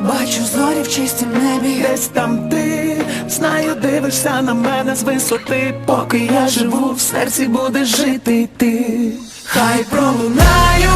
бачу зорі в чистім небі. Десь там ти, знаю, дивишся на мене з висоти, поки я живу, в серці будеш жити ти. Хай пролунають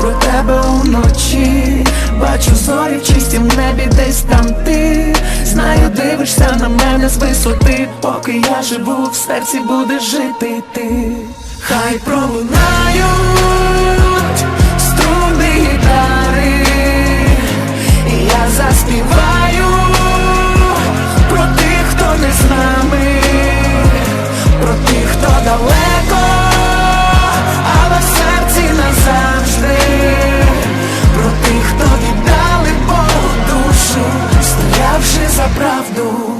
про тебе уночі, бачу зорі в чистім небі, десь там ти. Знаю, дивишся на мене з висоти, поки я живу, в серці будеш жити ти. Хай пролунають за правду.